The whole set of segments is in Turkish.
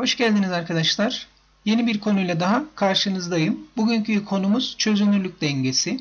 Hoş geldiniz arkadaşlar. Yeni bir konuyla daha karşınızdayım. Bugünkü konumuz çözünürlük dengesi.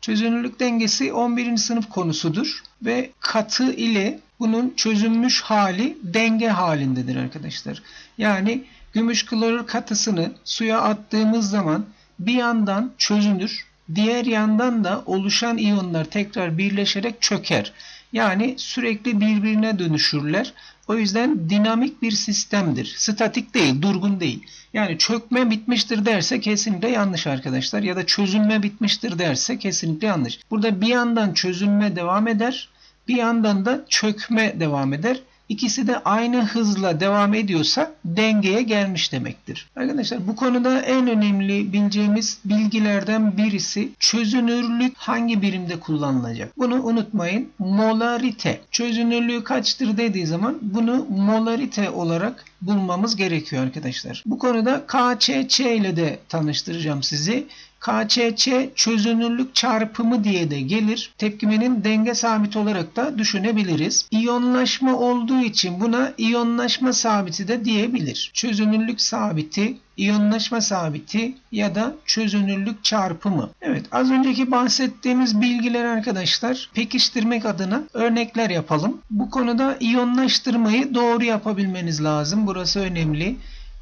Çözünürlük dengesi 11. sınıf konusudur ve katı ile bunun çözünmüş hali denge halindedir arkadaşlar. Yani gümüş klorür katısını suya attığımız zaman bir yandan çözünür, diğer yandan da oluşan iyonlar tekrar birleşerek çöker. Yani sürekli birbirine dönüşürler. O yüzden dinamik bir sistemdir. Statik değil, durgun değil. Yani çökme bitmiştir derse kesinlikle yanlış arkadaşlar. Ya da çözünme bitmiştir derse kesinlikle yanlış. Burada bir yandan çözünme devam eder, bir yandan da çökme devam eder. İkisi de aynı hızla devam ediyorsa dengeye gelmiş demektir. Arkadaşlar bu konuda en önemli bileceğimiz bilgilerden birisi çözünürlük hangi birimde kullanılacak? Bunu unutmayın. Molarite. Çözünürlüğü kaçtır dediği zaman bunu molarite olarak bulmamız gerekiyor arkadaşlar. Bu konuda KÇÇ ile de tanıştıracağım sizi. KÇÇ çözünürlük çarpımı diye de gelir. Tepkimenin denge sabiti olarak da düşünebiliriz. İyonlaşma olduğu için buna iyonlaşma sabiti de diyebilir. Çözünürlük sabiti, iyonlaşma sabiti ya da çözünürlük çarpımı. Evet az önceki bahsettiğimiz bilgiler arkadaşlar pekiştirmek adına örnekler yapalım. Bu konuda iyonlaştırmayı doğru yapabilmeniz lazım. Burası önemli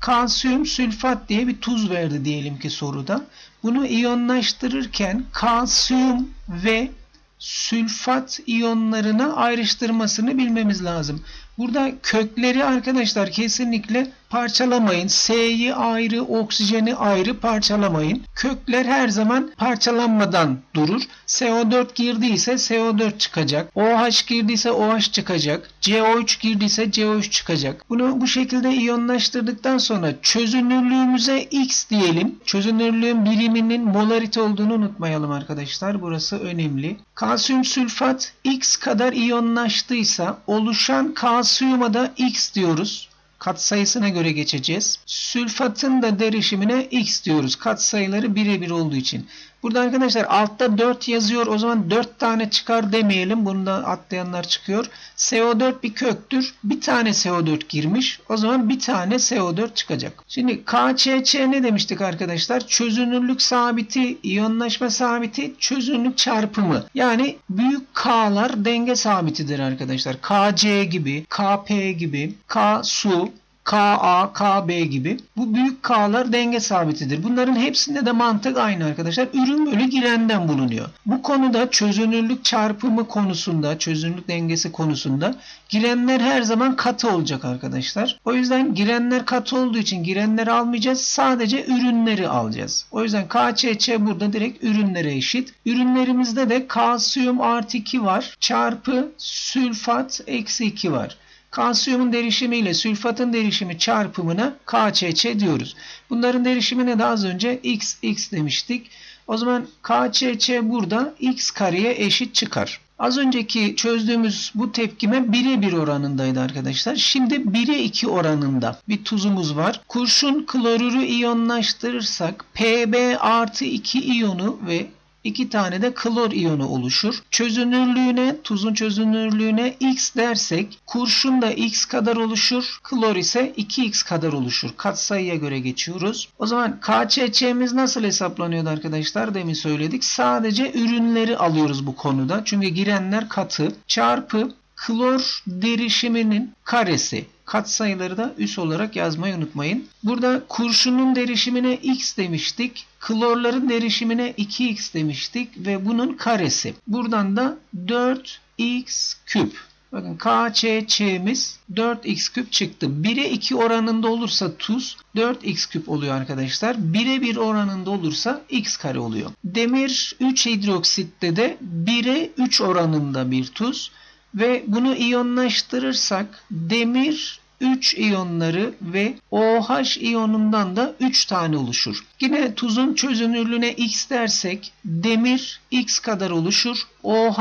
kalsiyum sülfat diye bir tuz verdi diyelim ki soruda. Bunu iyonlaştırırken kalsiyum ve sülfat iyonlarına ayrıştırmasını bilmemiz lazım. Burada kökleri arkadaşlar kesinlikle parçalamayın. S'yi ayrı, oksijeni ayrı parçalamayın. Kökler her zaman parçalanmadan durur. CO4 girdiyse CO4 çıkacak. OH girdiyse OH çıkacak. CO3 girdiyse CO3 çıkacak. Bunu bu şekilde iyonlaştırdıktan sonra çözünürlüğümüze X diyelim. Çözünürlüğün biriminin molarite olduğunu unutmayalım arkadaşlar. Burası önemli. Kalsiyum sülfat X kadar iyonlaştıysa oluşan kalsiyuma da X diyoruz katsayısına göre geçeceğiz. Sülfatın da derişimine x diyoruz. Katsayıları birebir olduğu için. Burada arkadaşlar altta 4 yazıyor. O zaman 4 tane çıkar demeyelim. Bunu atlayanlar çıkıyor. CO4 bir köktür. Bir tane CO4 girmiş. O zaman bir tane CO4 çıkacak. Şimdi KÇÇ ne demiştik arkadaşlar? Çözünürlük sabiti, iyonlaşma sabiti, çözünürlük çarpımı. Yani büyük K'lar denge sabitidir arkadaşlar. KC gibi, KP gibi, K su, KA, KB gibi. Bu büyük K'lar denge sabitidir. Bunların hepsinde de mantık aynı arkadaşlar. Ürün bölü girenden bulunuyor. Bu konuda çözünürlük çarpımı konusunda, çözünürlük dengesi konusunda girenler her zaman katı olacak arkadaşlar. O yüzden girenler katı olduğu için girenleri almayacağız. Sadece ürünleri alacağız. O yüzden KÇÇ burada direkt ürünlere eşit. Ürünlerimizde de kalsiyum artı 2 var. Çarpı sülfat eksi 2 var. Kalsiyumun derişimi ile sülfatın derişimi çarpımına KÇÇ diyoruz. Bunların derişimine de az önce x x demiştik. O zaman KÇÇ burada x kareye eşit çıkar. Az önceki çözdüğümüz bu tepkime birebir oranındaydı arkadaşlar. Şimdi 1'e 2 oranında bir tuzumuz var. Kurşun klorürü iyonlaştırırsak Pb artı 2 iyonu ve iki tane de klor iyonu oluşur. Çözünürlüğüne, tuzun çözünürlüğüne x dersek kurşun da x kadar oluşur. Klor ise 2x kadar oluşur. Katsayıya göre geçiyoruz. O zaman KÇÇ'miz nasıl hesaplanıyordu arkadaşlar? Demin söyledik. Sadece ürünleri alıyoruz bu konuda. Çünkü girenler katı. Çarpı klor derişiminin karesi. Katsayıları da üs olarak yazmayı unutmayın. Burada kurşunun derişimine x demiştik. Klorların derişimine 2x demiştik ve bunun karesi. Buradan da 4x küp. Bakın KÇÇ'miz 4x küp çıktı. 1'e 2 oranında olursa tuz 4x küp oluyor arkadaşlar. 1'e 1 oranında olursa x kare oluyor. Demir 3 hidroksitte de 1'e 3 oranında bir tuz. Ve bunu iyonlaştırırsak demir 3 iyonları ve OH iyonundan da 3 tane oluşur. Yine tuzun çözünürlüğüne x dersek demir x kadar oluşur. OH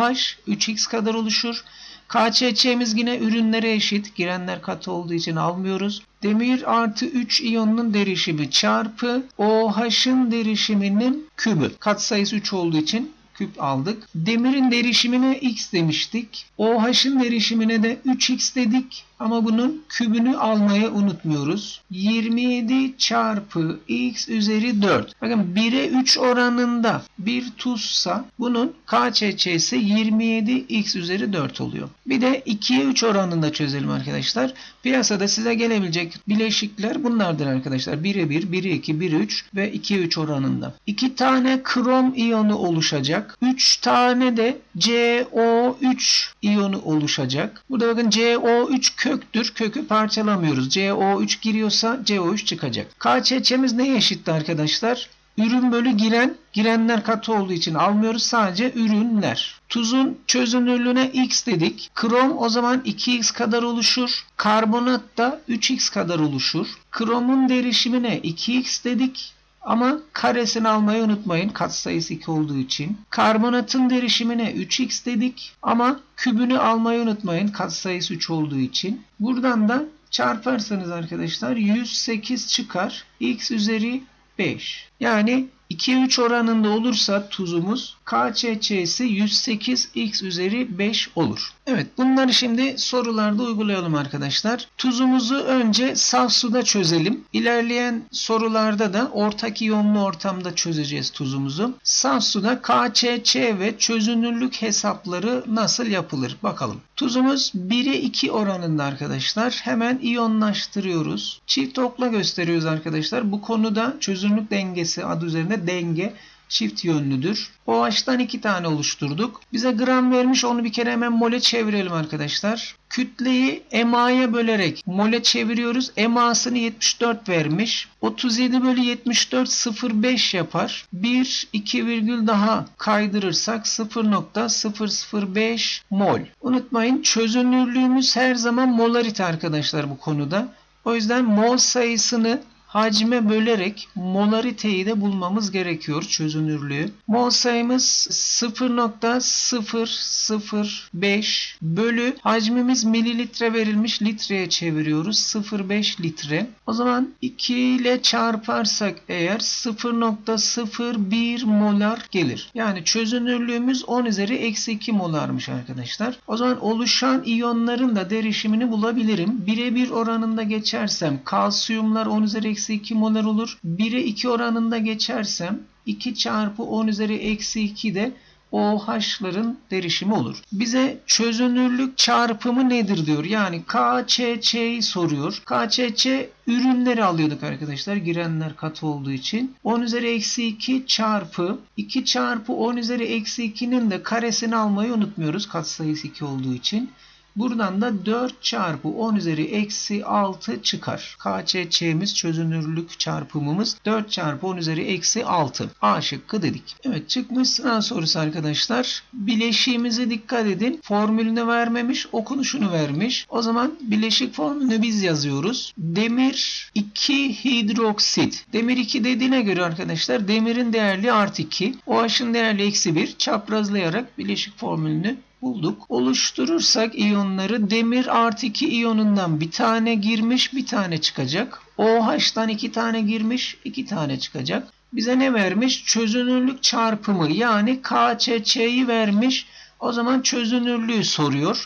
3x kadar oluşur. KÇÇ'miz yine ürünlere eşit. Girenler katı olduğu için almıyoruz. Demir artı 3 iyonunun derişimi çarpı OH'ın derişiminin kübü. Katsayısı 3 olduğu için küp aldık. Demirin derişimine x demiştik. OH'ın derişimine de 3x dedik. Ama bunun kübünü almayı unutmuyoruz. 27 çarpı x üzeri 4. Bakın 1'e 3 oranında bir tuzsa bunun KÇÇ'si 27 x üzeri 4 oluyor. Bir de 2'ye 3 oranında çözelim arkadaşlar. Piyasada size gelebilecek bileşikler bunlardır arkadaşlar. 1'e 1, 1'e 2, 1'e 3 ve 2'ye 3 oranında. 2 tane krom iyonu oluşacak. 3 tane de CO3 iyonu oluşacak. Burada bakın CO3 köktür. Kökü parçalamıyoruz. CO3 giriyorsa CO3 çıkacak. KÇÇ'miz neye eşitti arkadaşlar? Ürün bölü giren, girenler katı olduğu için almıyoruz sadece ürünler. Tuzun çözünürlüğüne x dedik. Krom o zaman 2x kadar oluşur. Karbonat da 3x kadar oluşur. Kromun derişimine 2x dedik. Ama karesini almayı unutmayın katsayısı 2 olduğu için. Karbonatın derişimine 3x dedik ama kübünü almayı unutmayın katsayısı 3 olduğu için. Buradan da çarparsanız arkadaşlar 108 çıkar. x üzeri 5. Yani 2-3 oranında olursa tuzumuz KÇÇ'si 108x üzeri 5 olur. Evet bunları şimdi sorularda uygulayalım arkadaşlar. Tuzumuzu önce saf suda çözelim. İlerleyen sorularda da ortak iyonlu ortamda çözeceğiz tuzumuzu. Saf suda KÇÇ ve çözünürlük hesapları nasıl yapılır bakalım. Tuzumuz 1'e 2 oranında arkadaşlar. Hemen iyonlaştırıyoruz. Çift okla gösteriyoruz arkadaşlar. Bu konuda çözünürlük dengesi adı üzerinde denge çift yönlüdür. OH'tan iki tane oluşturduk. Bize gram vermiş onu bir kere hemen mole çevirelim arkadaşlar. Kütleyi EMA'ya bölerek mole çeviriyoruz. EMA'sını 74 vermiş. 37 bölü 74 0,5 yapar. 1 2 virgül daha kaydırırsak 0.005 mol. Unutmayın çözünürlüğümüz her zaman molarite arkadaşlar bu konuda. O yüzden mol sayısını hacme bölerek molariteyi de bulmamız gerekiyor çözünürlüğü. Mol sayımız 0.005 bölü hacmimiz mililitre verilmiş litreye çeviriyoruz. 0.5 litre. O zaman 2 ile çarparsak eğer 0.01 molar gelir. Yani çözünürlüğümüz 10 üzeri eksi 2 molarmış arkadaşlar. O zaman oluşan iyonların da derişimini bulabilirim. Birebir oranında geçersem kalsiyumlar 10 üzeri eksi 2 molar olur. 1'e 2 oranında geçersem 2 çarpı 10 üzeri eksi 2 de OH'ların derişimi olur. Bize çözünürlük çarpımı nedir diyor. Yani KÇÇ'yi soruyor. KÇÇ ürünleri alıyorduk arkadaşlar. Girenler katı olduğu için. 10 üzeri eksi 2 çarpı 2 çarpı 10 üzeri eksi 2'nin de karesini almayı unutmuyoruz. Katsayısı 2 olduğu için. Buradan da 4 çarpı 10 üzeri eksi 6 çıkar. KÇÇ'miz çözünürlük çarpımımız 4 çarpı 10 üzeri eksi 6. A şıkkı dedik. Evet çıkmış sınav sorusu arkadaşlar. Bileşiğimize dikkat edin. Formülünü vermemiş, okunuşunu vermiş. O zaman bileşik formülünü biz yazıyoruz. Demir 2 hidroksit. Demir 2 dediğine göre arkadaşlar demirin değerli artı 2. OH'ın değerli eksi 1. Çaprazlayarak bileşik formülünü bulduk. Oluşturursak iyonları demir artı 2 iyonundan bir tane girmiş bir tane çıkacak. OH'tan iki tane girmiş iki tane çıkacak. Bize ne vermiş? Çözünürlük çarpımı yani KÇÇ'yi vermiş. O zaman çözünürlüğü soruyor.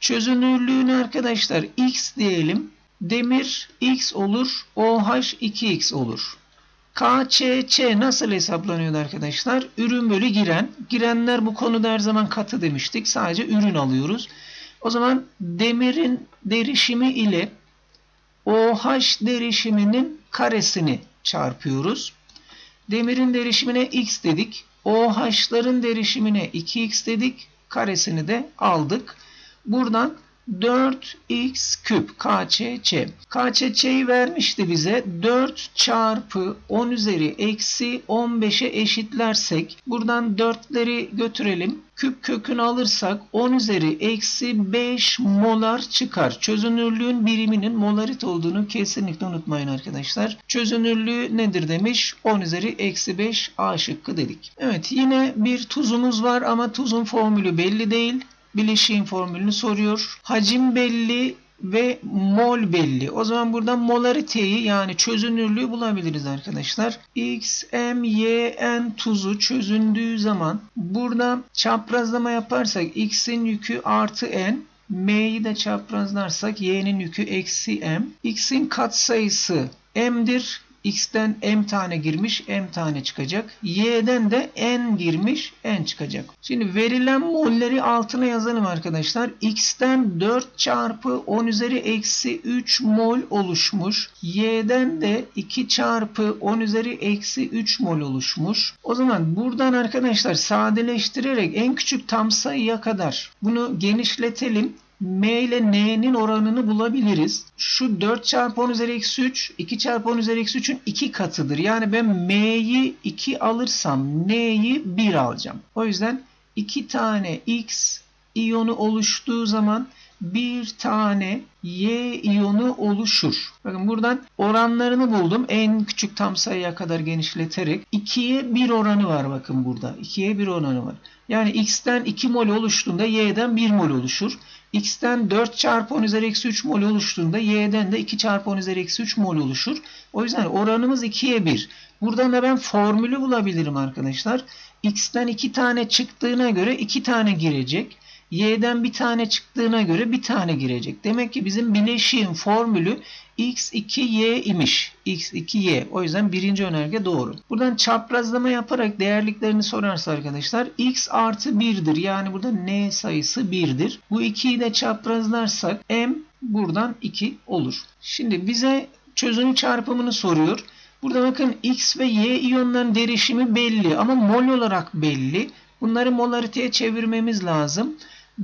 Çözünürlüğünü arkadaşlar X diyelim. Demir X olur. OH 2X olur. KÇÇ nasıl hesaplanıyordu arkadaşlar? Ürün bölü giren. Girenler bu konuda her zaman katı demiştik. Sadece ürün alıyoruz. O zaman demirin derişimi ile OH derişiminin karesini çarpıyoruz. Demirin derişimine x dedik. OH'ların derişimine 2x dedik. Karesini de aldık. Buradan 4x küp KÇC. KÇC'yi vermişti bize. 4 çarpı 10 üzeri eksi 15'e eşitlersek buradan 4'leri götürelim. Küp kökünü alırsak 10 üzeri eksi 5 molar çıkar. Çözünürlüğün biriminin molarit olduğunu kesinlikle unutmayın arkadaşlar. Çözünürlüğü nedir demiş? 10 üzeri eksi 5 A şıkkı dedik. Evet yine bir tuzumuz var ama tuzun formülü belli değil bileşiğin formülünü soruyor. Hacim belli ve mol belli. O zaman buradan molariteyi yani çözünürlüğü bulabiliriz arkadaşlar. X, M, Y, N tuzu çözündüğü zaman burada çaprazlama yaparsak X'in yükü artı N M'yi de çaprazlarsak y'nin yükü eksi m. X'in katsayısı m'dir. X'ten m tane girmiş, m tane çıkacak. Y'den de n girmiş, n çıkacak. Şimdi verilen molleri altına yazalım arkadaşlar. X'ten 4 çarpı 10 üzeri eksi 3 mol oluşmuş. Y'den de 2 çarpı 10 üzeri eksi 3 mol oluşmuş. O zaman buradan arkadaşlar sadeleştirerek en küçük tam sayıya kadar bunu genişletelim. M ile N'nin oranını bulabiliriz. Şu 4 çarpı 10 üzeri eksi 3, 2 çarpı 10 üzeri eksi 3'ün 2 katıdır. Yani ben M'yi 2 alırsam N'yi 1 alacağım. O yüzden 2 tane X iyonu oluştuğu zaman bir tane Y iyonu oluşur. Bakın buradan oranlarını buldum. En küçük tam sayıya kadar genişleterek 2'ye 1 oranı var bakın burada. 2'ye 1 oranı var. Yani X'ten 2 mol oluştuğunda Y'den 1 mol oluşur. X'ten 4 çarpı 10 üzeri eksi 3 mol oluştuğunda Y'den de 2 çarpı 10 üzeri eksi 3 mol oluşur. O yüzden oranımız 2'ye 1. Buradan da ben formülü bulabilirim arkadaşlar. X'ten 2 tane çıktığına göre 2 tane girecek. Y'den bir tane çıktığına göre bir tane girecek. Demek ki bizim bileşiğin formülü x2y imiş. x2y. O yüzden birinci önerge doğru. Buradan çaprazlama yaparak değerliklerini sorarsa arkadaşlar x artı 1'dir. Yani burada n sayısı 1'dir. Bu 2'yi de çaprazlarsak m buradan 2 olur. Şimdi bize çözünü çarpımını soruyor. Burada bakın x ve y iyonların derişimi belli ama mol olarak belli. Bunları molariteye çevirmemiz lazım.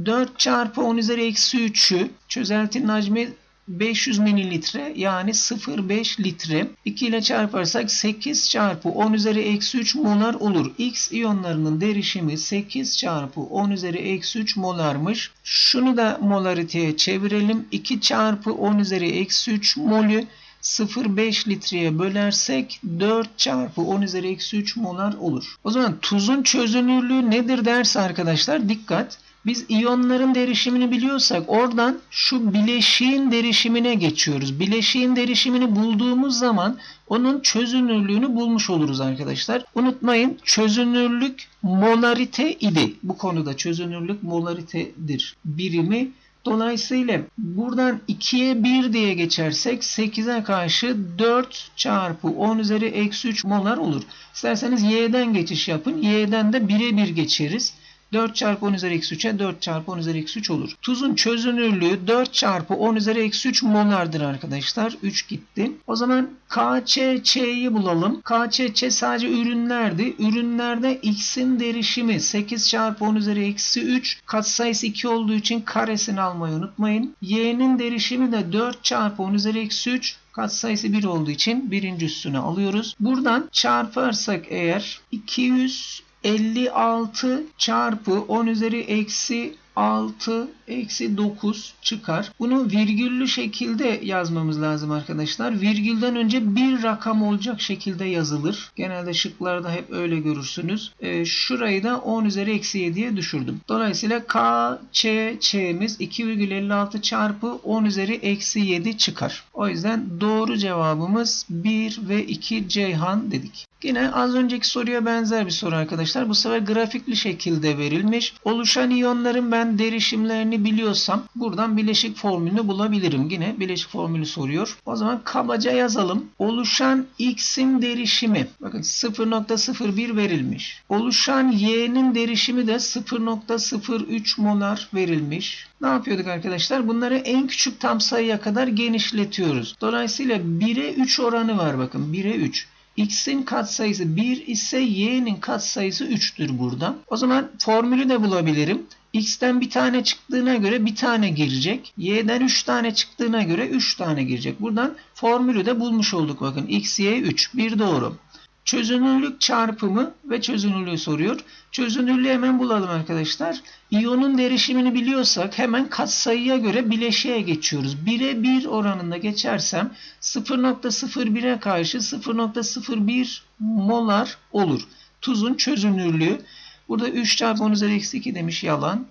4 çarpı 10 üzeri eksi 3'ü çözeltinin hacmi 500 mililitre yani 0,5 litre. 2 ile çarparsak 8 çarpı 10 üzeri eksi 3 molar olur. X iyonlarının derişimi 8 çarpı 10 üzeri eksi 3 molarmış. Şunu da molariteye çevirelim. 2 çarpı 10 üzeri eksi 3 molü 0,5 litreye bölersek 4 çarpı 10 üzeri eksi 3 molar olur. O zaman tuzun çözünürlüğü nedir derse arkadaşlar dikkat. Biz iyonların derişimini biliyorsak oradan şu bileşiğin derişimine geçiyoruz. Bileşiğin derişimini bulduğumuz zaman onun çözünürlüğünü bulmuş oluruz arkadaşlar. Unutmayın çözünürlük molarite idi. Bu konuda çözünürlük molaritedir. Birimi Dolayısıyla buradan 2'ye 1 diye geçersek 8'e karşı 4 çarpı 10 üzeri eksi 3 molar olur. İsterseniz y'den geçiş yapın. Y'den de 1'e 1 geçeriz. 4 çarpı 10 üzeri eksi 3'e 4 çarpı 10 üzeri eksi 3 olur. Tuzun çözünürlüğü 4 çarpı 10 üzeri eksi 3 molardır arkadaşlar. 3 gitti. O zaman KÇÇ'yi bulalım. KÇÇ sadece ürünlerdi. Ürünlerde X'in derişimi 8 çarpı 10 üzeri eksi 3. Katsayısı 2 olduğu için karesini almayı unutmayın. Y'nin derişimi de 4 çarpı 10 üzeri eksi 3. Katsayısı 1 olduğu için birinci üstüne alıyoruz. Buradan çarparsak eğer 200 56 çarpı 10 üzeri eksi 6 eksi 9 çıkar. Bunu virgüllü şekilde yazmamız lazım arkadaşlar. Virgülden önce bir rakam olacak şekilde yazılır. Genelde şıklarda hep öyle görürsünüz. E, şurayı da 10 üzeri eksi 7'ye düşürdüm. Dolayısıyla K, Ç, Ç'miz 2,56 çarpı 10 üzeri eksi 7 çıkar. O yüzden doğru cevabımız 1 ve 2 Ceyhan dedik. Yine az önceki soruya benzer bir soru arkadaşlar. Bu sefer grafikli şekilde verilmiş. Oluşan iyonların ben derişimlerini biliyorsam buradan bileşik formülünü bulabilirim. Yine bileşik formülü soruyor. O zaman kabaca yazalım. Oluşan X'in derişimi bakın 0.01 verilmiş. Oluşan Y'nin derişimi de 0.03 molar verilmiş. Ne yapıyorduk arkadaşlar? Bunları en küçük tam sayıya kadar genişletiyoruz. Dolayısıyla 1'e 3 oranı var bakın. 1'e 3. X'in katsayısı 1 ise Y'nin katsayısı 3'tür burada. O zaman formülü de bulabilirim. X'ten bir tane çıktığına göre bir tane girecek. Y'den 3 tane çıktığına göre 3 tane girecek. Buradan formülü de bulmuş olduk bakın. X, Y 3. Bir doğru. Çözünürlük çarpımı ve çözünürlüğü soruyor. Çözünürlüğü hemen bulalım arkadaşlar. İyonun derişimini biliyorsak hemen katsayıya göre bileşiğe geçiyoruz. 1'e 1 oranında geçersem 0.01'e karşı 0.01 molar olur. Tuzun çözünürlüğü. Burada 3 çarpı 10 üzeri eksi 2 demiş yalan.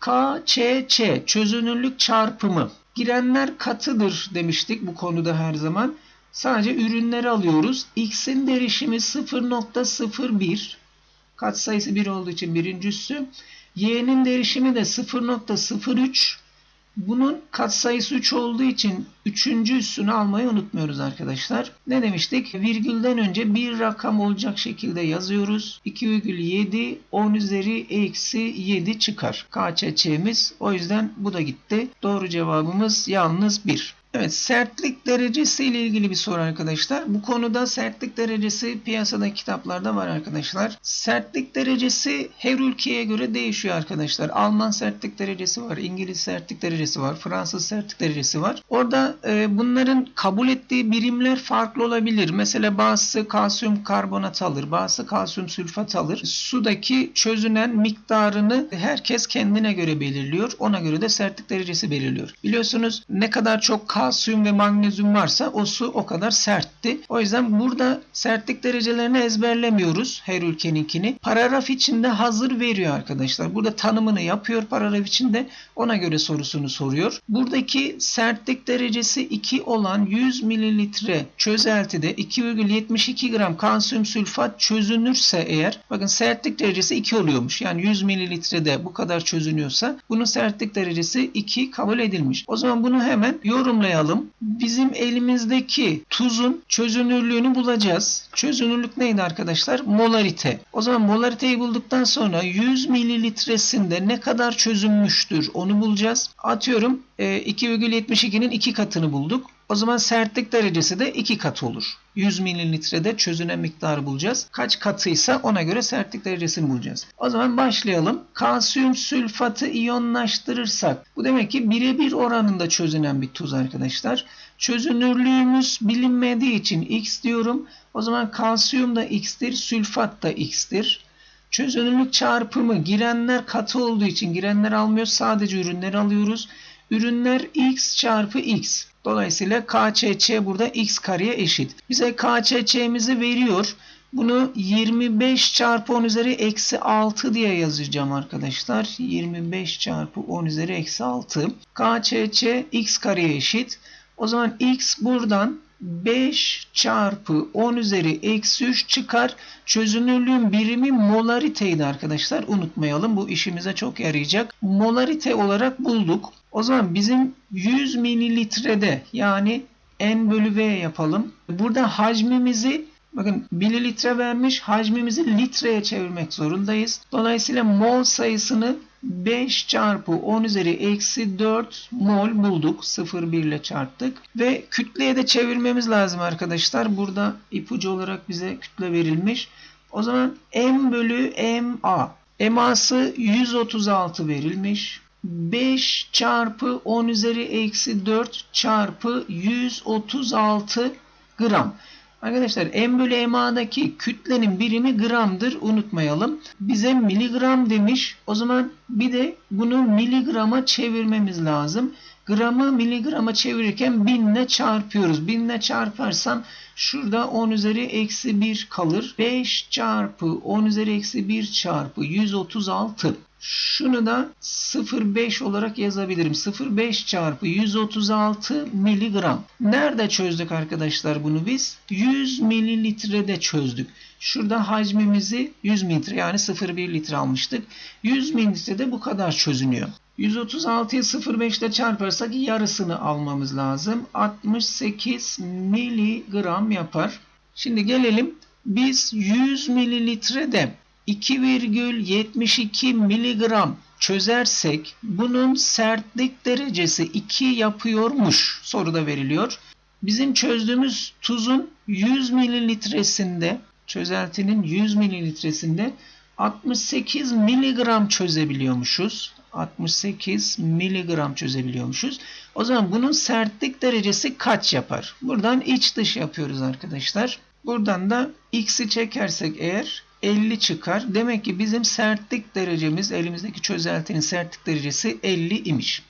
K, Ç, Ç çözünürlük çarpımı. Girenler katıdır demiştik bu konuda her zaman. Sadece ürünleri alıyoruz. X'in derişimi 0.01. Katsayısı 1 olduğu için birinci üssü. Y'nin derişimi de 0.03. Bunun katsayısı 3 olduğu için 3. üssünü almayı unutmuyoruz arkadaşlar. Ne demiştik? Virgülden önce bir rakam olacak şekilde yazıyoruz. 2,7 10 üzeri eksi 7 çıkar. KÇÇ'miz. O yüzden bu da gitti. Doğru cevabımız yalnız 1. Evet sertlik derecesi ile ilgili bir soru arkadaşlar. Bu konuda sertlik derecesi piyasada kitaplarda var arkadaşlar. Sertlik derecesi her ülkeye göre değişiyor arkadaşlar. Alman sertlik derecesi var, İngiliz sertlik derecesi var, Fransız sertlik derecesi var. Orada e, bunların kabul ettiği birimler farklı olabilir. Mesela bazısı kalsiyum karbonat alır, bazısı kalsiyum sülfat alır. Sudaki çözünen miktarını herkes kendine göre belirliyor. Ona göre de sertlik derecesi belirliyor. Biliyorsunuz ne kadar çok kalsiyum ve magnezyum varsa o su o kadar sertti. O yüzden burada sertlik derecelerini ezberlemiyoruz her ülkeninkini. Paragraf içinde hazır veriyor arkadaşlar. Burada tanımını yapıyor paragraf içinde. Ona göre sorusunu soruyor. Buradaki sertlik derecesi 2 olan 100 mililitre çözeltide 2,72 gram kalsiyum sülfat çözünürse eğer bakın sertlik derecesi 2 oluyormuş. Yani 100 mililitrede bu kadar çözünüyorsa bunun sertlik derecesi 2 kabul edilmiş. O zaman bunu hemen yorumlayalım. Bizim elimizdeki tuzun çözünürlüğünü bulacağız. Çözünürlük neydi arkadaşlar? Molarite. O zaman molariteyi bulduktan sonra 100 mililitresinde ne kadar çözünmüştür onu bulacağız. Atıyorum e, 2,72'nin 2 katını bulduk. O zaman sertlik derecesi de 2 katı olur. 100 mililitrede çözünen miktarı bulacağız. Kaç katıysa ona göre sertlik derecesini bulacağız. O zaman başlayalım. Kalsiyum sülfatı iyonlaştırırsak bu demek ki birebir oranında çözünen bir tuz arkadaşlar. Çözünürlüğümüz bilinmediği için x diyorum. O zaman kalsiyum da x'tir, sülfat da x'tir. Çözünürlük çarpımı girenler katı olduğu için girenler almıyoruz. Sadece ürünleri alıyoruz. Ürünler x çarpı x. Dolayısıyla KÇÇ burada x kareye eşit. Bize KÇÇ'mizi veriyor. Bunu 25 çarpı 10 üzeri eksi 6 diye yazacağım arkadaşlar. 25 çarpı 10 üzeri eksi 6. KÇÇ x kareye eşit. O zaman x buradan 5 çarpı 10 üzeri eksi 3 çıkar. Çözünürlüğün birimi molariteydi arkadaşlar. Unutmayalım bu işimize çok yarayacak. Molarite olarak bulduk. O zaman bizim 100 mililitrede yani n bölü v yapalım. Burada hacmimizi bakın mililitre vermiş hacmimizi litreye çevirmek zorundayız. Dolayısıyla mol sayısını 5 çarpı 10 üzeri eksi 4 mol bulduk. 0,1 ile çarptık. Ve kütleye de çevirmemiz lazım arkadaşlar. Burada ipucu olarak bize kütle verilmiş. O zaman m bölü ma. Ma'sı 136 verilmiş. 5 çarpı 10 üzeri eksi 4 çarpı 136 gram. Arkadaşlar m bölü ma'daki kütlenin birimi gramdır unutmayalım. Bize miligram demiş. O zaman bir de bunu miligrama çevirmemiz lazım. Gramı miligrama çevirirken binle çarpıyoruz. Binle çarparsam şurada 10 üzeri eksi 1 kalır. 5 çarpı 10 üzeri eksi 1 çarpı 136. Şunu da 0,5 olarak yazabilirim. 0,5 çarpı 136 miligram. Nerede çözdük arkadaşlar bunu biz? 100 mililitrede çözdük. Şurada hacmimizi 100 mililitre yani 0,1 litre almıştık. 100 mililitrede bu kadar çözünüyor. 136'yı 0,5 ile çarparsak yarısını almamız lazım. 68 miligram yapar. Şimdi gelelim biz 100 mililitrede 2,72 miligram çözersek bunun sertlik derecesi 2 yapıyormuş soruda veriliyor. Bizim çözdüğümüz tuzun 100 mililitresinde çözeltinin 100 mililitresinde 68 miligram çözebiliyormuşuz. 68 miligram çözebiliyormuşuz. O zaman bunun sertlik derecesi kaç yapar? Buradan iç dış yapıyoruz arkadaşlar. Buradan da x'i çekersek eğer 50 çıkar. Demek ki bizim sertlik derecemiz elimizdeki çözeltinin sertlik derecesi 50 imiş.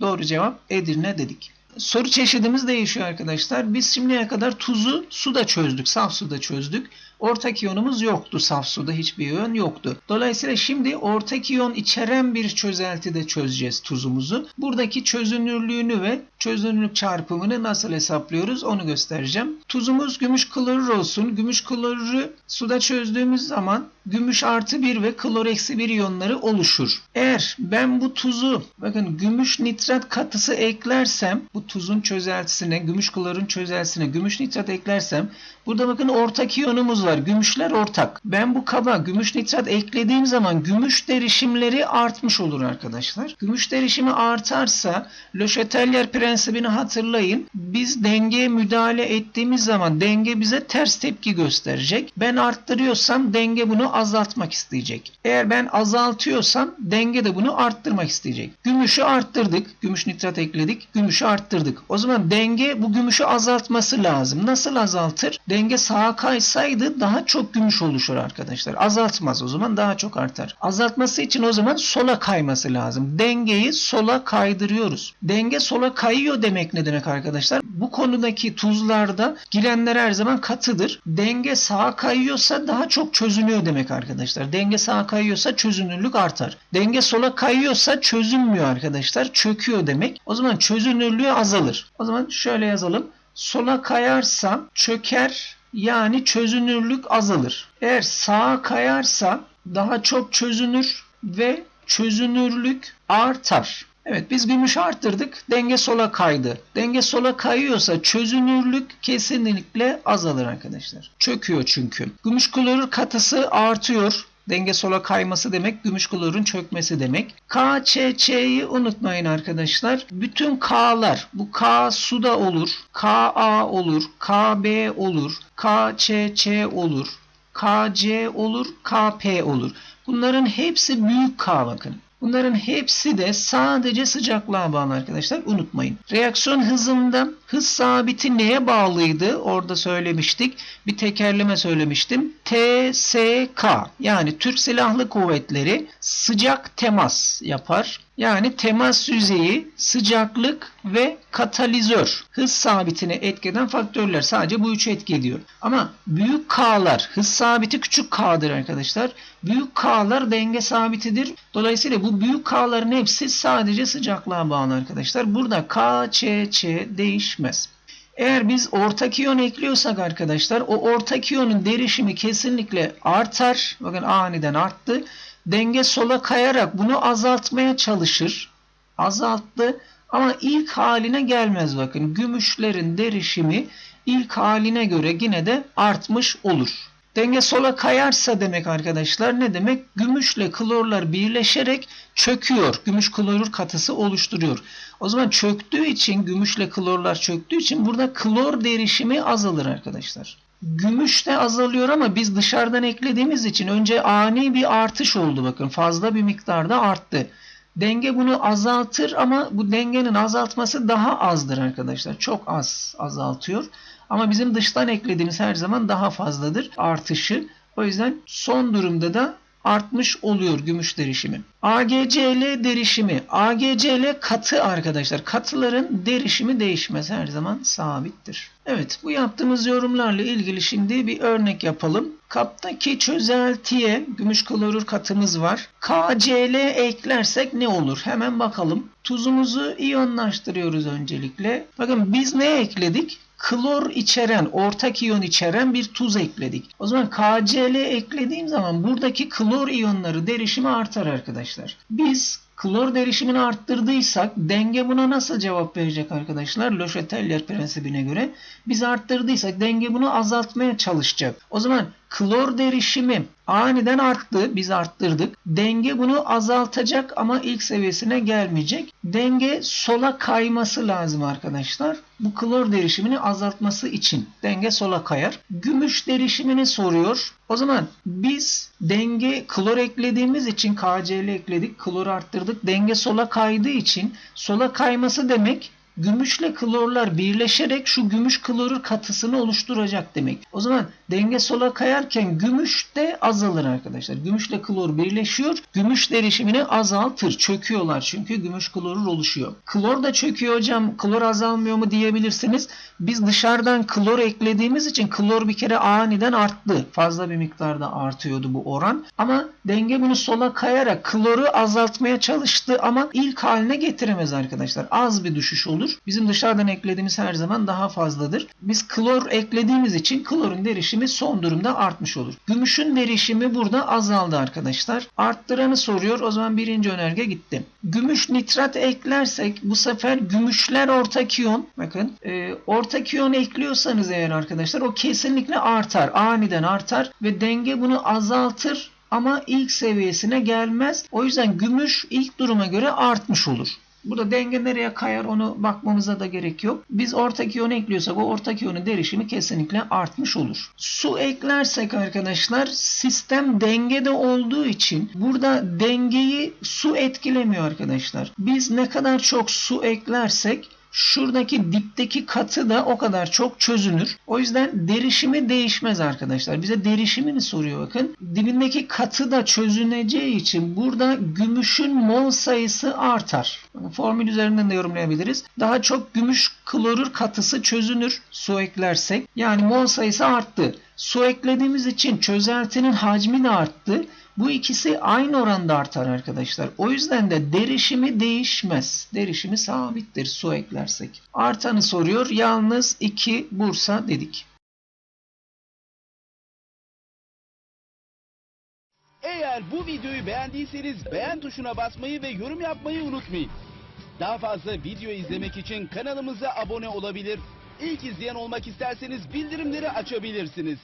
Doğru cevap Edirne dedik. Soru çeşidimiz değişiyor arkadaşlar. Biz şimdiye kadar tuzu suda çözdük. Saf suda çözdük. Ortak iyonumuz yoktu. Saf suda hiçbir iyon yoktu. Dolayısıyla şimdi ortak iyon içeren bir çözeltide çözeceğiz tuzumuzu. Buradaki çözünürlüğünü ve çözünürlük çarpımını nasıl hesaplıyoruz onu göstereceğim. Tuzumuz gümüş klorür olsun. Gümüş klorürü Suda çözdüğümüz zaman gümüş artı 1 ve klor eksi 1 iyonları oluşur. Eğer ben bu tuzu bakın gümüş nitrat katısı eklersem bu tuzun çözeltisine gümüş klorun çözeltisine gümüş nitrat eklersem burada bakın ortak iyonumuz var. Gümüşler ortak. Ben bu kaba gümüş nitrat eklediğim zaman gümüş derişimleri artmış olur arkadaşlar. Gümüş derişimi artarsa Le Chatelier prensibini hatırlayın. Biz dengeye müdahale ettiğimiz zaman denge bize ters tepki gösterecek. Ben arttırıyorsam denge bunu azaltmak isteyecek. Eğer ben azaltıyorsam denge de bunu arttırmak isteyecek. Gümüşü arttırdık. Gümüş nitrat ekledik. Gümüşü arttırdık. O zaman denge bu gümüşü azaltması lazım. Nasıl azaltır? Denge sağa kaysaydı daha çok gümüş oluşur arkadaşlar. Azaltmaz o zaman daha çok artar. Azaltması için o zaman sola kayması lazım. Dengeyi sola kaydırıyoruz. Denge sola kayıyor demek ne demek arkadaşlar? Bu konudaki tuzlarda girenler her zaman katıdır. Denge sağa kayıyorsa daha çok çözünüyor demek arkadaşlar. Denge sağa kayıyorsa çözünürlük artar. Denge sola kayıyorsa çözünmüyor arkadaşlar. Çöküyor demek. O zaman çözünürlüğü azalır. O zaman şöyle yazalım. Sola kayarsa çöker yani çözünürlük azalır. Eğer sağa kayarsa daha çok çözünür ve çözünürlük artar. Evet biz gümüş arttırdık. Denge sola kaydı. Denge sola kayıyorsa çözünürlük kesinlikle azalır arkadaşlar. Çöküyor çünkü. Gümüş klorür katısı artıyor. Denge sola kayması demek gümüş klorun çökmesi demek. K, Ç, Ç'yi unutmayın arkadaşlar. Bütün K'lar bu K suda olur. K, A olur. K, B olur. K, Ç, Ç olur. K, C olur. K, P olur. Bunların hepsi büyük K bakın. Bunların hepsi de sadece sıcaklığa bağlı arkadaşlar. Unutmayın. Reaksiyon hızında hız sabiti neye bağlıydı? Orada söylemiştik. Bir tekerleme söylemiştim. TSK yani Türk Silahlı Kuvvetleri sıcak temas yapar. Yani temas yüzeyi, sıcaklık ve katalizör hız sabitine etkeden faktörler. Sadece bu üçü etki ediyor. Ama büyük K'lar hız sabiti küçük K'dır arkadaşlar. Büyük K'lar denge sabitidir. Dolayısıyla bu büyük K'ların hepsi sadece sıcaklığa bağlı arkadaşlar. Burada K, Ç, Ç değişmez. Eğer biz ortak iyon ekliyorsak arkadaşlar o ortak iyonun derişimi kesinlikle artar. Bakın aniden arttı. Denge sola kayarak bunu azaltmaya çalışır. Azalttı ama ilk haline gelmez bakın. Gümüşlerin derişimi ilk haline göre yine de artmış olur. Denge sola kayarsa demek arkadaşlar ne demek? Gümüşle klorlar birleşerek çöküyor. Gümüş klorür katısı oluşturuyor. O zaman çöktüğü için gümüşle klorlar çöktüğü için burada klor derişimi azalır arkadaşlar. Gümüş de azalıyor ama biz dışarıdan eklediğimiz için önce ani bir artış oldu bakın. Fazla bir miktarda arttı. Denge bunu azaltır ama bu dengenin azaltması daha azdır arkadaşlar. Çok az azaltıyor. Ama bizim dıştan eklediğimiz her zaman daha fazladır artışı. O yüzden son durumda da artmış oluyor gümüş derişimi. AgCl derişimi. AgCl katı arkadaşlar. Katıların derişimi değişmez. Her zaman sabittir. Evet bu yaptığımız yorumlarla ilgili şimdi bir örnek yapalım. Kaptaki çözeltiye gümüş klorür katımız var. KCl eklersek ne olur? Hemen bakalım. Tuzumuzu iyonlaştırıyoruz öncelikle. Bakın biz ne ekledik? Klor içeren, ortak iyon içeren bir tuz ekledik. O zaman KCl eklediğim zaman buradaki klor iyonları derişimi artar arkadaşlar. Biz klor derişimini arttırdıysak denge buna nasıl cevap verecek arkadaşlar? Le Chatelier prensibine göre biz arttırdıysak denge bunu azaltmaya çalışacak. O zaman klor derişimi aniden arttı. Biz arttırdık. Denge bunu azaltacak ama ilk seviyesine gelmeyecek. Denge sola kayması lazım arkadaşlar. Bu klor derişimini azaltması için denge sola kayar. Gümüş derişimini soruyor. O zaman biz denge klor eklediğimiz için KCl ekledik. Klor arttırdık. Denge sola kaydığı için sola kayması demek gümüşle klorlar birleşerek şu gümüş klorür katısını oluşturacak demek. O zaman denge sola kayarken gümüş de azalır arkadaşlar. Gümüşle klor birleşiyor. Gümüş derişimini azaltır. Çöküyorlar çünkü gümüş klorür oluşuyor. Klor da çöküyor hocam. Klor azalmıyor mu diyebilirsiniz. Biz dışarıdan klor eklediğimiz için klor bir kere aniden arttı. Fazla bir miktarda artıyordu bu oran. Ama denge bunu sola kayarak kloru azaltmaya çalıştı ama ilk haline getiremez arkadaşlar. Az bir düşüş olur olur. Bizim dışarıdan eklediğimiz her zaman daha fazladır. Biz klor eklediğimiz için klorun derişimi son durumda artmış olur. Gümüşün derişimi burada azaldı arkadaşlar. Arttıranı soruyor. O zaman birinci önerge gitti. Gümüş nitrat eklersek bu sefer gümüşler ortak iyon. Bakın e, ortak iyon ekliyorsanız eğer arkadaşlar o kesinlikle artar. Aniden artar ve denge bunu azaltır ama ilk seviyesine gelmez. O yüzden gümüş ilk duruma göre artmış olur. Burada denge nereye kayar onu bakmamıza da gerek yok. Biz ortak iyon ekliyorsak o ortak iyonun derişimi kesinlikle artmış olur. Su eklersek arkadaşlar sistem dengede olduğu için burada dengeyi su etkilemiyor arkadaşlar. Biz ne kadar çok su eklersek şuradaki dipteki katı da o kadar çok çözünür. O yüzden derişimi değişmez arkadaşlar. Bize derişimini soruyor bakın. Dibindeki katı da çözüneceği için burada gümüşün mol sayısı artar. Formül üzerinden de yorumlayabiliriz. Daha çok gümüş klorür katısı çözünür su eklersek. Yani mol sayısı arttı. Su eklediğimiz için çözeltinin hacmi de arttı. Bu ikisi aynı oranda artar arkadaşlar. O yüzden de derişimi değişmez. Derişimi sabittir su eklersek. Artanı soruyor. Yalnız 2 Bursa dedik. Eğer bu videoyu beğendiyseniz beğen tuşuna basmayı ve yorum yapmayı unutmayın. Daha fazla video izlemek için kanalımıza abone olabilir. İlk izleyen olmak isterseniz bildirimleri açabilirsiniz.